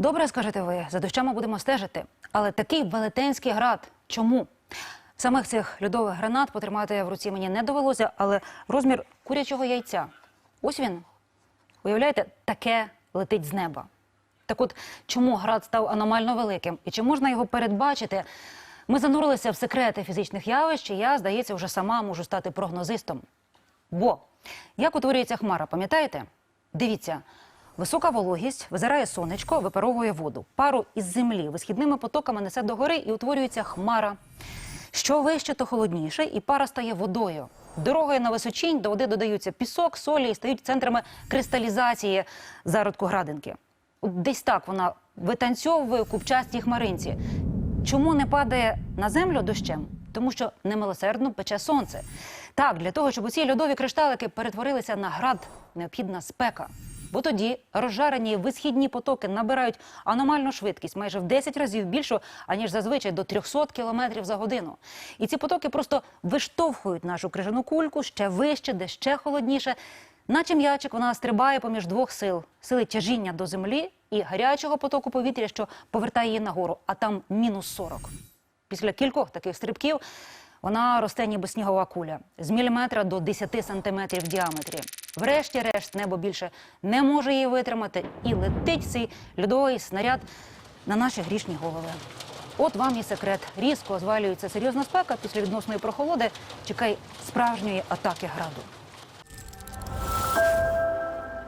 Добре, скажете ви, за дощами будемо стежити. Але такий велетенський град. Чому? Самих цих льодових гранат потримати в руці мені не довелося, але розмір курячого яйця. Ось він. Уявляєте, таке летить з неба. Так от, чому град став аномально великим і чи можна його передбачити? Ми занурилися в секрети фізичних явищ, і я, здається, вже сама можу стати прогнозистом. Бо як утворюється хмара, пам'ятаєте? Дивіться, висока вологість визирає сонечко, випаровує воду. Пару із землі висхідними потоками несе догори і утворюється хмара. Що вище, то холодніше, і пара стає водою. Дорогою на височінь до води додаються пісок, солі і стають центрами кристалізації зародку градинки. Десь так вона витанцьовує в купчастій хмаринці. Чому не падає на землю дощем? Тому що немилосердно пече сонце. Так, для того, щоб усі льодові кришталики перетворилися на град, необхідна спека. Бо тоді розжарені висхідні потоки набирають аномальну швидкість майже в 10 разів більшу, аніж зазвичай до 300 км за годину. І ці потоки просто виштовхують нашу крижану кульку ще вище, де ще холодніше. Наче м'ячик вона стрибає поміж двох сил: сили тяжіння до землі і гарячого потоку повітря, що повертає її нагору, а там мінус 40. Після кількох таких стрибків вона росте ніби снігова куля з міліметра до 10 сантиметрів в діаметрі. Врешті-решт небо більше не може її витримати, і летить цей льодовий снаряд на наші грішні голови. От вам і секрет. Різко звалюється серйозна спека після відносної прохолоди. Чекай справжньої атаки граду.